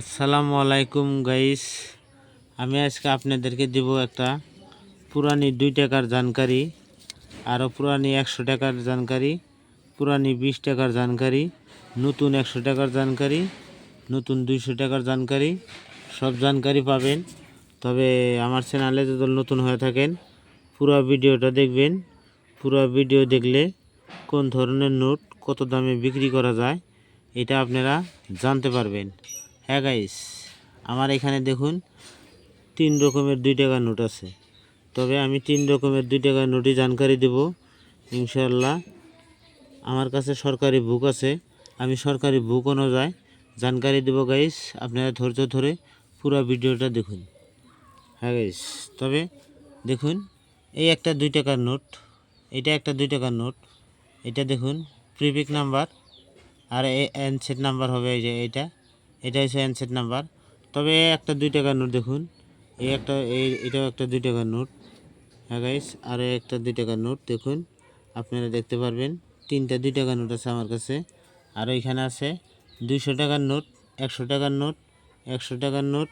আসসালামু আলাইকুম গাইস। আমি আজকে আপনাদেরকে দেব একটা পুরানি দুই টাকার জানকারি, আরও পুরানি একশো টাকার জানকারি, পুরানি বিশ টাকার জানকারি, নতুন একশো টাকার জানকারি, নতুন দুইশো টাকার জানকারি, সব জানকারি পাবেন। তবে আমার চ্যানেলে যদি নতুন হয়ে থাকেন, পুরো ভিডিওটা দেখবেন। পুরো ভিডিও দেখলে কোন ধরনের নোট কত দামে বিক্রি করা যায়, এটা আপনারা জানতে পারবেন। হ্যাঁ গাইস আমার এখানে দেখুন, তিন রকমের দুই টাকার নোট আছে। তবে আমি তিন রকমের দুই টাকার নোটই জানকারি দেব ইনশাল্লাহ আমার কাছে সরকারি বুক আছে, আমি সরকারি বুক অনুযায়ী জানকারি দেব গাইস আপনারা ধৈর্য ধরে পুরো ভিডিওটা দেখুন। হ্যাঁ গাইস তবে দেখুন, এই একটা দুই টাকার নোট, এটা একটা দুই টাকার নোট, এটা দেখুন প্রিপিক নাম্বার আর এই অ্যানসেট নাম্বার হবে এই যে এটা এটা হচ্ছে অ্যানসেট নাম্বার তবে একটা দুই টাকার নোট দেখুন। এই একটা, এই, এটাও একটা দুই টাকার নোট। হ্যাঁ গাইস আর একটা দুই টাকার নোট দেখুন। আপনারা দেখতে পারবেন, তিনটা দুই টাকার নোট আছে আমার কাছে। আর এখানে আছে দুইশো টাকার নোট, একশো টাকার নোট, একশো টাকার নোট,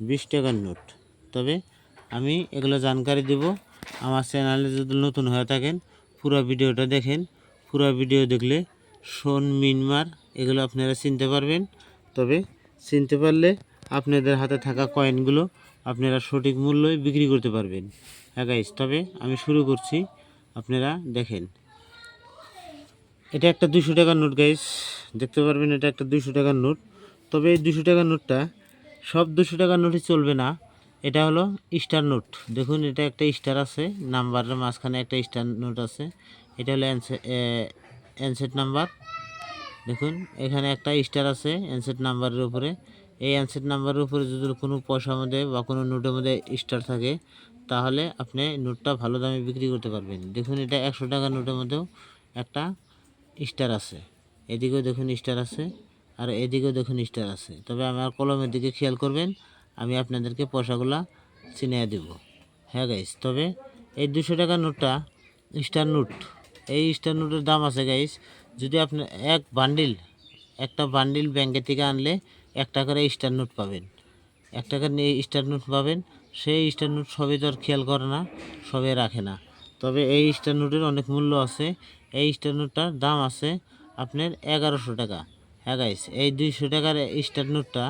বিশ টাকার নোট। তবে আমি এগুলো জানকারি দেব। আমার চ্যানেলে যদি নতুন হয়ে থাকেন, পুরো ভিডিওটা দেখেন। পুরো ভিডিও দেখলে সোন মিনমার, এগুলো আপনারা চিনতে পারবেন। তবে চিনতে পারলে আপনাদের হাতে থাকা কয়েনগুলো আপনারা সঠিক মূল্যে বিক্রি করতে পারবেন। হ্যাঁ তবে আমি শুরু করছি। আপনারা দেখেন। এটা একটা দুশো টাকার নোট গাইস দেখতে পারবেন এটা একটা দুশো টাকার নোট। তবে এই দুশো টাকার নোটটা সব দুশো টাকার নোটই চলবে না। এটা হলো স্টার নোট। দেখুন, এটা একটা স্টার আছে। নাম্বারের মাঝখানে একটা স্টার নোট আছে। এটা হলো অ্যানসেট নাম্বার দেখুন, এখানে একটা স্টার আছে অ্যানসেট নাম্বারের উপরে। এই অ্যানসেট নাম্বারের উপরে যদি কোনো পয়সার মধ্যে বা কোনো নোটের মধ্যে স্টার থাকে, তাহলে আপনি নোটটা ভালো দামে বিক্রি করতে পারবেন। দেখুন, এটা একশো টাকার নোটের মধ্যেও একটা স্টার আছে। এদিকেও দেখুন স্টার আছে, আর এদিকেও দেখুন স্টার আছে। তবে আমার কলমের দিকে খেয়াল করবেন, আমি আপনাদেরকে পয়সাগুলা চিনিয়ে দেব। হ্যাঁ গাইস তবে এই দুশো টাকার নোটটা স্টার নোট, এই স্টার নোটের দাম আছে গাইস যদি আপনি এক বান্ডিল একটা বান্ডিল ব্যাংকে থেকে আনলে এক টাকার স্টার নোট পাবেন। এক টাকার নিয়ে স্টার নোট পাবেন। সেই স্টার নোট সবই তো আর খেয়াল করে না সবে রাখে না। তবে এই স্টার নোটের অনেক মূল্য আছে। এই স্টার নোটটার দাম আছে আপনার এগারোশো টাকা। হ্যাঁ গাইস এই দুইশো টাকার স্টার নোটটা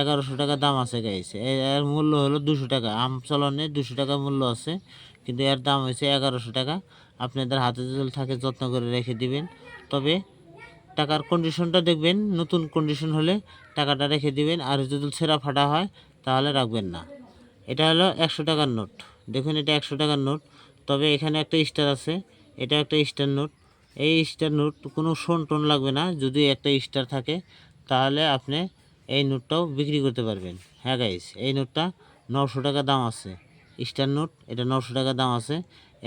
এগারোশো টাকা দাম আছে গাইস এর মূল্য হলো দুশো টাকা। আম চলনে দুশো টাকা মূল্য আছে। কিন্তু এর দাম হয়েছে এগারোশো টাকা। আপনাদের হাতে যদি থাকে, যত্ন করে রেখে দিবেন। তবে টাকার কন্ডিশনটা দেখবেন, নতুন কন্ডিশন হলে টাকাটা রেখে দিবেন। আর যদি ছেঁড়া ফাটা হয়, তাহলে রাখবেন না। এটা হলো একশো টাকার নোট। দেখুন, এটা একশো টাকার নোট। তবে এখানে একটা স্টার আছে। এটা একটা স্টার নোট। এই স্টার নোট কোনো সোন টোন লাগবে না। যদি একটা স্টার থাকে, তাহলে আপনি এই নোটটাও বিক্রি করতে পারবেন। হ্যাঁ গাইস এই নোটটা নশো টাকা দাম আছে। স্টার নোট, এটা নশো টাকা দাম আছে।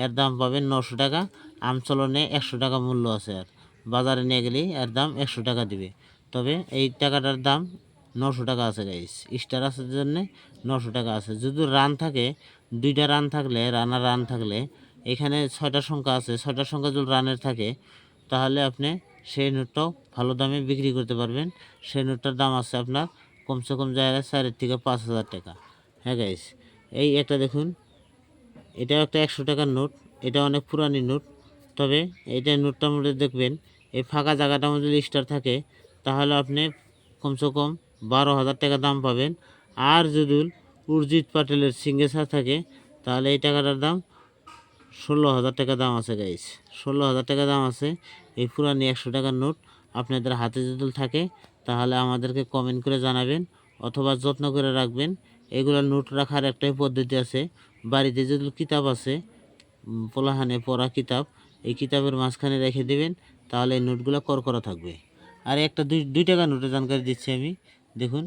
এর দাম পাবেন নশো টাকা, আমচলনে একশো টাকা মূল্য আছে আর বাজারে নিয়ে গেলেই এর দাম একশো টাকা দিবে। তবে এই টাকাটার দাম নশো টাকা আছে গাইস স্টার আসার জন্যে নশো টাকা আছে। যদি রান থাকে, দুইটা রান থাকলে রানার রান থাকলে, এখানে ছয়টা সংখ্যা আছে। ছয়টা সংখ্যা যদি রানের থাকে, তাহলে আপনি সেই নোটটাও ভালো দামে বিক্রি করতে পারবেন। সেই নোটটার দাম আছে আপনার কমসে কম জায়গায় চারের থেকে পাঁচ হাজার টাকা। হ্যাঁ গাইস এই একটা দেখুন। এটাও একটা একশো টাকার নোট, এটা অনেক পুরানি নোট। তবে এটা নোটটার মধ্যে দেখবেন, এই ফাঁকা জায়গাটার মধ্যে স্টার থাকে, তাহলে আপনি কমসে কম বারো হাজার টাকা দাম পাবেন। আর যদি উর্জিত পাটেলের সিঙ্গেসার থাকে, তাহলে এই টাকাটার দাম ষোলো হাজার টাকা দাম আছে গাইস ষোলো হাজার টাকা দাম আছে, এই পুরানি একশো টাকার নোট। আপনাদের হাতে যদি থাকে, তাহলে আমাদেরকে কমেন্ট করে জানাবেন, অথবা যত্ন করে রাখবেন। এগুলো নোট রাখার একটাই পদ্ধতি আছে। বাড়িতে যদি কিতাব আছে পোলাহানে পড়া কিতাব, এই কিতাবের মাঝখানে রেখে দেবেন, তাহলে এই নোটগুলো করকরা থাকবে। আর একটা দুই দুই টাকার নোটের জানকারি দিচ্ছি আমি, দেখুন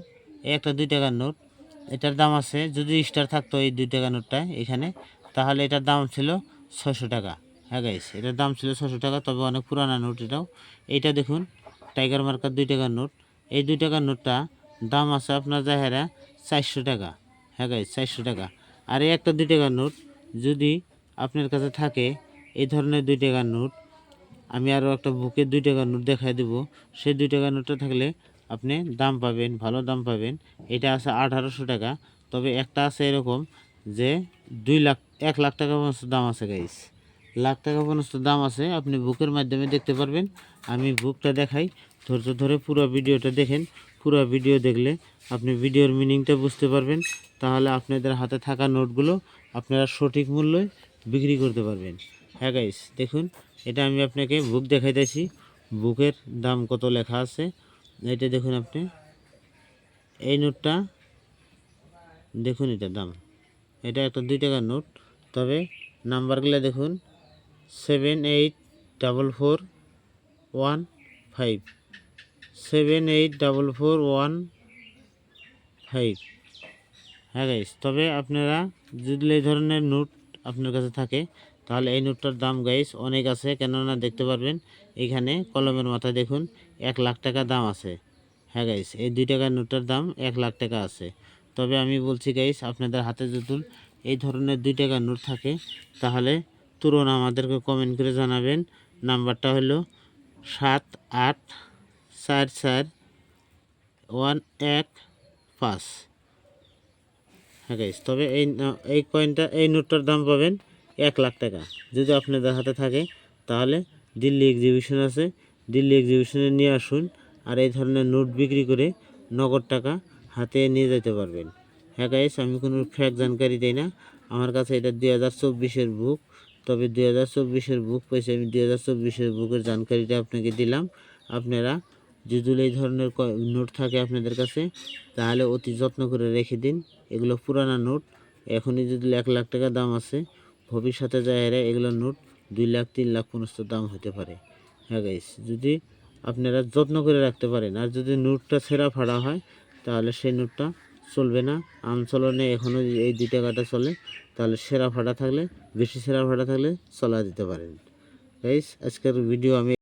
এই একটা দুই টাকার নোট, এটার দাম আছে, যদি স্টার থাকতো এই দুই টাকা নোটটা এখানে, তাহলে এটার দাম ছিল ছশো টাকা। হ্যাঁ গাইস এটার দাম ছিল ছশো টাকা, তবে অনেক পুরানা নোট এটাও। এইটা দেখুন টাইগার মার্কার দুই টাকার নোট। এই দুই টাকার নোটটা দাম আছে আপনার জাহেরা চারশো টাকা। হ্যাঁ গাইস চারশো টাকা। আর এই একটা দুই টাকার নোট, যদি আপনার কাছে থাকে এই ধরনের দুই টাকার নোট, আমি আরও একটা বুকে দুই টাকার নোট দেখাই দেবো। সেই দুই টাকার নোটটা থাকলে আপনি দাম পাবেন, ভালো দাম পাবেন। এটা আছে আঠারোশো টাকা। তবে একটা আছে এরকম যে দুই লাখ, এক লাখ টাকা পর্যন্ত দাম আছে গাইস লাখ টাকা পর্যন্ত দাম আছে, আপনি বুকের মাধ্যমে দেখতে পারবেন। আমি বুকটা দেখাই, ধৈর্য ধরে পুরো ভিডিওটা দেখেন। পুরো ভিডিও দেখলে আপনি ভিডিওর মিনিংটা বুঝতে পারবেন। তাহলে আপনাদের হাতে থাকা নোটগুলো আপনারা সঠিক মূল্যে বিক্রি করতে পারবেন। হ্যাঁ গাইস দেখুন, এটা আমি আপনাকে বুক দেখাইতেছি। বুকের দাম কত লেখা আছে? এটা দেখুন আপনি। এই নোটটা, দেখুন এটা দাম। এটা একটা দুই টাকার নোট। তবে নাম্বারগুলো দেখুন। Seven eight double four one five seven eight double four one five হ্যাঁ গাইস তবে আপনারা যদি এই ধরনের নোট আপনার কাছে থাকে, তাহলে এই নোটটার দাম গাইস অনেক আছে, কেননা দেখতে পারবেন এখানে কলমের মাথায় দেখুন এক লাখ টাকা দাম আছে। হ্যাঁ গাইস এই দুই টাকার নোটটার দাম এক লাখ টাকা আছে। তবে আমি বলছি গাইস আপনাদের হাতে যদি এই ধরনের দুই টাকার নোট থাকে, তাহলে তুরন্ত আমাদেরকে কমেন্ট করে জানাবেন। নাম্বারটা হলো সাত আট চার চার ওয়ান এক পাঁচ। হ্যাঁ গাইস তবে এই এই কয়েনটা এই নোটটার দাম পাবেন এক লাখ টাকা। যদি আপনাদের হাতে থাকে, তাহলে দিল্লি এক্সিবিশন আছে। দিল্লি এক্সিবিশনে নিয়ে আসুন আর এই ধরনের নোট বিক্রি করে নগদ টাকা হাতে নিয়ে যেতে পারবেন। হ্যাঁ গাইস আমি কোনো ফ্যাক জানকারি দিই না। আমার কাছে এটা দুই হাজার চব্বিশের বুক তবে দুই হাজার চব্বিশের বুক পেয়েছি আমি। দুই হাজার চব্বিশের বুকের জানকারিটা আপনাকে দিলাম। আপনারা যদি এই ধরনের নোট থাকে আপনাদের কাছে, তাহলে অতি যত্ন করে রেখে দিন। এগুলো পুরানা নোট, এখনই যদি এক লাখ টাকা দাম আছে, ভবিষ্যতে যায় এগুলো নোট দুই লাখ, তিন লাখ পর্যন্ত দাম হতে পারে। হ্যাঁ গাইস যদি আপনারা যত্ন করে রাখতে পারেন, আর যদি নোটটা ছেঁড়া ফাড়া হয়, তাহলে সেই নোটটা চলবে না। আমচলনে এখনও এই দুই টাকাটা চলে, তাহলে সেরা ফাটা থাকলে, বেশি সেরা ফাটা থাকলে চলা দিতে পারেন। গাইস আজকের ভিডিও আমি